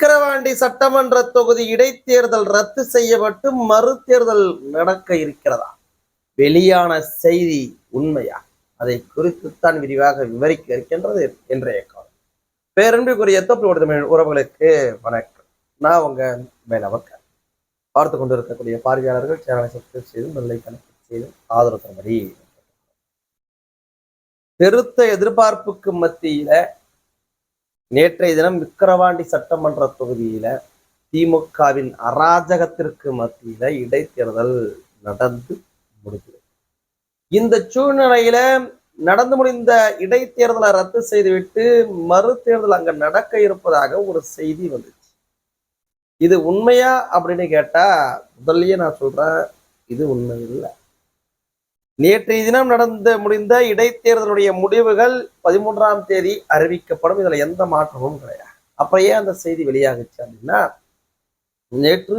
விக்கிரவாண்டி சட்டமன்ற தொகுதி இடைத்தேர்தல் ரத்து செய்யப்பட்டு மறுதேர்தல் நடக்க இருக்கிறதா? வெளியான செய்தி உண்மையா? அதை குறித்துத்தான் விரிவாக விவரிக்க இருக்கின்றது இன்றைய காலம் பேரன்புக்குரிய தொப்பு தமிழ் உறவுகளுக்கு வணக்கம். நான் உங்க மேலவக்க பார்த்து கொண்டிருக்கக்கூடிய பார்வையாளர்கள் சேனலை சப்ஸ்கிரைப் செய்து நல்லை கணக்கு செய்து ஆதரவு தரும்படி பெருத்த எதிர்பார்ப்புக்கு மத்தியில நேற்றைய தினம் விக்கிரவாண்டி சட்டமன்ற தொகுதியில திமுகவின் அராஜகத்திற்கு மத்தியில இடைத்தேர்தல் நடந்து முடிந்தது இந்த சூழ்நிலையில நடந்து முடிந்த இடைத்தேர்தலை ரத்து செய்துவிட்டு மறு தேர்தல் அங்க நடக்க இருப்பதாக ஒரு செய்தி வந்துச்சு. இது உண்மையா அப்படின்னு கேட்டா முதல்லயே நான் சொல்றேன் இது உண்மை இல்லை நேற்றைய தினம் நடந்து முடிந்த இடைத்தேர்தலுடைய முடிவுகள் பதிமூன்றாம் தேதி அறிவிக்கப்படும். இதுல எந்த மாற்றமும் கிடையாது. அப்ப ஏன் அந்த செய்தி வெளியாகுச்சு அப்படின்னா நேற்று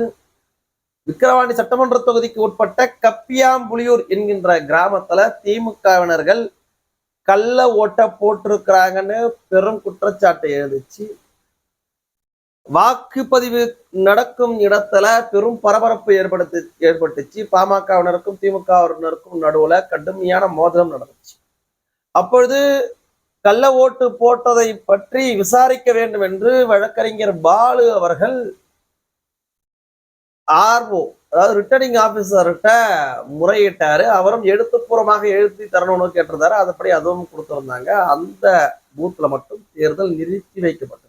விக்கிரவாண்டி சட்டமன்ற தொகுதிக்கு உட்பட்ட கப்பியாம்புலியூர் என்கின்ற கிராமத்துல திமுகவினர்கள் கள்ள ஓட்ட போட்டிருக்கிறாங்கன்னு பெரும் குற்றச்சாட்டை எழுதிச்சு. வாக்குப்பதிவு நடக்கும் இடத்துல பெரும் பரபரப்பு ஏற்படுத்தி ஏற்பட்டுச்சு. பாமகவினருக்கும் திமுகவினருக்கும் நடுவுல கடுமையான மோதலம் நடந்துச்சு. அப்பொழுது கள்ள ஓட்டு போட்டதை பற்றி விசாரிக்க வேண்டும் என்று வழக்கறிஞர் பாலு அவர்கள் ஆர்ஓ அதாவது ரிட்டர்னிங் ஆபீசர்கிட்ட முறையிட்டாரு. அவரும் எழுத்துப்பூர்வமாக எழுதி தரணும்னு கேட்டிருந்தாரு. அதுபடி அதுவும் கொடுத்துருந்தாங்க. அந்த பூத்துல மட்டும் தேர்தல் நிறுத்தி வைக்கப்பட்டது.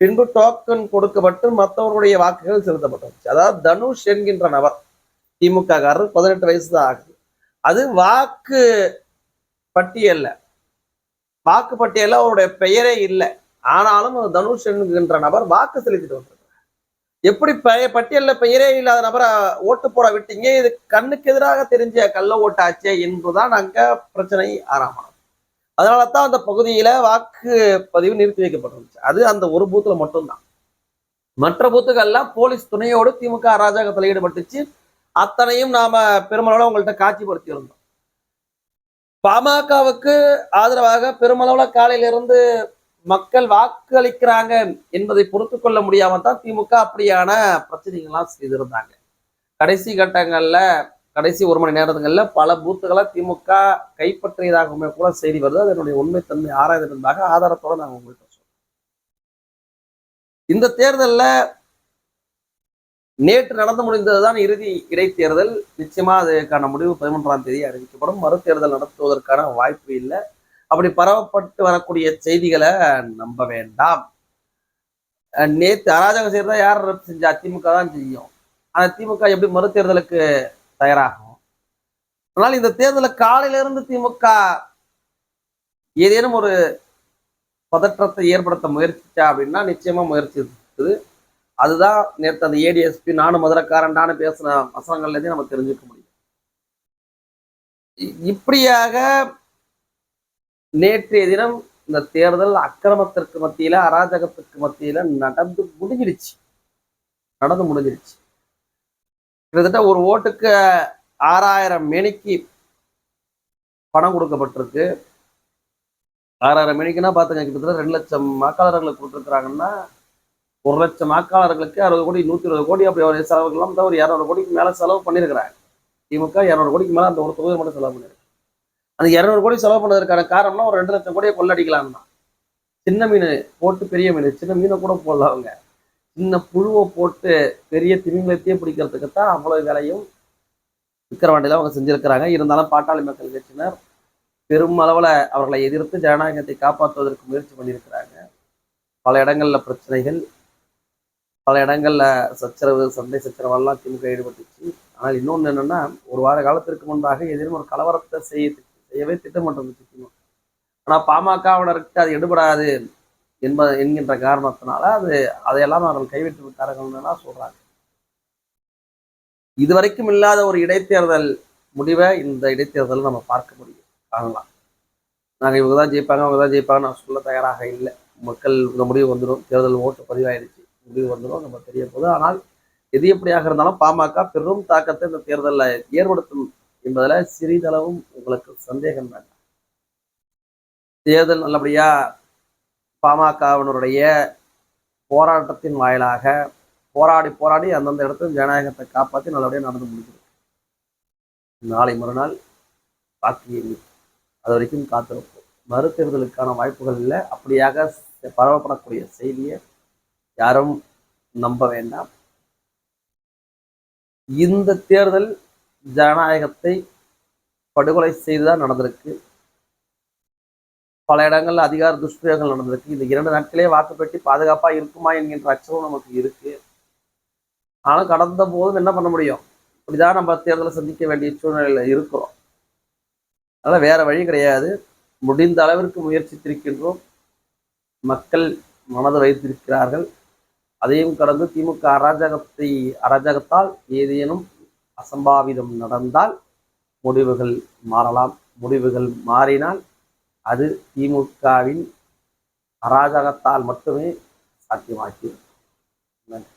பின்பு டோக்கன் கொடுக்கப்பட்டு மற்றவர்களுடைய வாக்குகள் செலுத்தப்பட்டுச்சு. அதாவது தனுஷ் என்கின்ற நபர் திமுக காரர் பதினெட்டு வயசு தான் ஆகுது. அது வாக்கு பட்டியல்ல வாக்கு பட்டியல அவருடைய பெயரே இல்லை. ஆனாலும் அந்த தனுஷ் என்கின்ற நபர் வாக்கு செலுத்திட்டு வந்திருக்கிறார். எப்படி பெய பட்டியல்ல பெயரே இல்லாத நபரை ஓட்டு போட விட்டீங்க? இது கண்ணுக்கு எதிராக தெரிஞ்ச கள்ள ஓட்டாச்சே என்றுதான் அங்க பிரச்சனை ஆரம்பம். அதனால தான் அந்த பகுதியில வாக்கு பதிவு நிறுத்தி வைக்கப்பட்டிருந்துச்சு. அது அந்த ஒரு பூத்துல மட்டும்தான். மற்ற பூத்துக்கள்லாம் போலீஸ் துணையோடு திமுக அராஜகத்தில் ஈடுபட்டுச்சு. அத்தனையும் நாம பெருமளவில் உங்கள்கிட்ட காட்சிப்படுத்தி இருந்தோம் பாமகவுக்கு ஆதரவாக பெருமளவுல காலையில இருந்து மக்கள் வாக்களிக்கிறாங்க என்பதை பொறுத்து கொள்ள முடியாம தான் திமுக அப்படியான பிரச்சனைகள்லாம் செய்திருந்தாங்க. கடைசி கட்டங்களில் கடைசி ஒரு மணி நேரத்துங்களில் பல பூத்துகளை திமுக கைப்பற்றியதாகவுமே கூட செய்தி வருது. அதனுடைய உண்மைத்தன்மை ஆராய்ந்ததாக ஆதாரத்தோட நாங்கள் உங்கள்கிட்ட சொல்றோம் இந்த தேர்தல்ல நேற்று நடந்து முடிந்ததுதான் இறுதி இடைத்தேர்தல். நிச்சயமா அதுக்கான முடிவு பதிமூன்றாம் தேதி அறிவிக்கப்படும். மறுதேர்தல் நடத்துவதற்கான வாய்ப்பு இல்லை. அப்படி பரவப்பட்டு வரக்கூடிய செய்திகளை நம்ப வேண்டாம். நேற்று அராஜகம் செய்யறதா யார் செஞ்சா? திமுக தான் செய்யும். ஆனால் திமுக எப்படி மறுதேர்தலுக்கு தயாராகும். ஆனால் இந்த தேர்தலில் காலையில இருந்து திமுக ஏதேனும் ஒரு பதற்றத்தை ஏற்படுத்த முயற்சிச்சா அப்படின்னா நிச்சயமா முயற்சி இருக்குது. அதுதான் நேற்று அந்த ஏடிஎஸ்பி நானும் மதுரக்காரன் பேசின வசனங்கள்லேருந்து நம்ம தெரிஞ்சுக்க முடியும். இப்படியாக நேற்றைய தினம் இந்த தேர்தல் அக்கிரமத்திற்கு மத்தியில அராஜகத்திற்கு மத்தியில நடந்து முடிஞ்சிடுச்சு. நடந்து முடிஞ்சிடுச்சு. கிட்டத்தட்ட ஒரு ஓட்டுக்கு ஆறாயிரம் மேனிக்கு பணம் கொடுக்கப்பட்டிருக்கு. ஆறாயிரம் மேனிக்குன்னா பார்த்துங்க கிட்டத்தட்ட ரெண்டு லட்சம் வாக்காளர்களுக்கு கொடுத்துருக்குறாங்கன்னா ஒரு லட்சம் வாக்காளர்களுக்கு அறுபது கோடி நூற்றி இருபது கோடி அப்படி ஒரு செலவுகள்லாம் தான் ஒரு இரநூறு கோடிக்கு மேலே செலவு பண்ணியிருக்கிறாங்க. திமுக இரநூறு கோடிக்கு மேலே அந்த ஒரு தொகுதி மட்டும் செலவு பண்ணியிருக்கு. அந்த இரநூறு கோடி செலவு பண்ணதற்கான காரணம்னா ஒரு ரெண்டு லட்சம் கோடியை கொள்ளடிக்கலாம் தான் சின்ன மீன் போட்டு பெரிய மீன் சின்ன மீனை கூட போடல அவங்க சின்ன புழுவை போட்டு பெரிய திமிங்கலத்தையே பிடிக்கிறதுக்கு தான் அவ்வளவு வேலையும் விக்கிரவாண்டியில் அவங்க செஞ்சுருக்கிறாங்க. இருந்தாலும் பாட்டாளி மக்கள் கட்சியினர் பெருமளவில் அவர்களை எதிர்த்து ஜனநாயகத்தை காப்பாற்றுவதற்கு முயற்சி பண்ணியிருக்கிறாங்க. பல இடங்களில் பிரச்சனைகள் பல இடங்களில் சச்சரவு சண்டை சச்சரவெல்லாம் திமுக ஈடுபட்டுச்சு. ஆனால் இன்னொன்று என்னென்னா ஒரு வார காலத்திற்கு முன்பாக ஏதேனும் ஒரு கலவரத்தை செய்ய செய்யவே திட்டமிட்டு திமுக. ஆனால் பாமகவினருக்கு அது எடுபடாது. என்ப என்கின்ற காரணத்தினால அது அதையெல்லாம் அவர்கள் கைவிட்டு விட்டார்கள்னு சொல்றாங்க. இதுவரைக்கும் இல்லாத ஒரு இடைத்தேர்தல் முடிவை இந்த இடைத்தேர்தலில் நம்ம பார்க்க முடியும். காணலாம் நாங்கள் இவங்க தான் ஜெயிப்பாங்க அவங்க தான் ஜெயிப்பாங்க நான் சொல்ல தயாராக இல்லை. மக்கள் இந்த முடிவு வந்துடும் தேர்தல் ஓட்டு பதிவாயிடுச்சு. முடிவு வந்துடும் நம்ம தெரிய போது ஆனால் எது எப்படியாக இருந்தாலும் பாமக பெரும் தாக்கத்தை இந்த தேர்தலில் ஏற்படுத்தும் என்பதில் சிறிதளவும் உங்களுக்கு சந்தேகம் வேண்டாம். தேர்தல் நல்லபடியா பாமகவினருடைய போராட்டத்தின் வாயிலாக போராடி போராடி அந்தந்த இடத்துல ஜனநாயகத்தை காப்பாற்றி நல்லபடியாக நடந்து முடிக்கிறது. நாளை மறுநாள் வாக்கு அது வரைக்கும் காத்திருப்போம். மறுதேர்தலுக்கான வாய்ப்புகள் இல்லை. அப்படியாக பரவப்படக்கூடிய செய்தியை யாரும் நம்ப வேண்டாம். இந்த தேர்தல் ஜனநாயகத்தை படுகொலை செய்துதான் நடந்திருக்கு. பல இடங்கள்ல அதிகார துஷ்பிரயோகங்கள் நடந்திருக்கு. இந்த இரண்டு நாட்களே வாக்குப்பெட்டி பாதுகாப்பா இருக்குமா என்கின்ற அச்சமும் நமக்கு இருக்கு. ஆனால் கடந்த போதும் என்ன பண்ண முடியும்? இப்படிதான் நம்ம தேர்தலை சந்திக்க வேண்டிய சூழ்நிலையில இருக்கிறோம். அதனால வேற வழி கிடையாது. முடிந்த அளவிற்கு முயற்சித்திருக்கின்றோம். மக்கள் மனது வைத்திருக்கிறார்கள். அதையும் கடந்து திமுக அராஜகத்தை அராஜகத்தால் ஏதேனும் அசம்பாவிதம் நடந்தால் முடிவுகள் மாறலாம். முடிவுகள் மாறினால் அது திமுகவின் அராஜகத்தால் மட்டுமே சாத்தியமாக்கி நன்றி.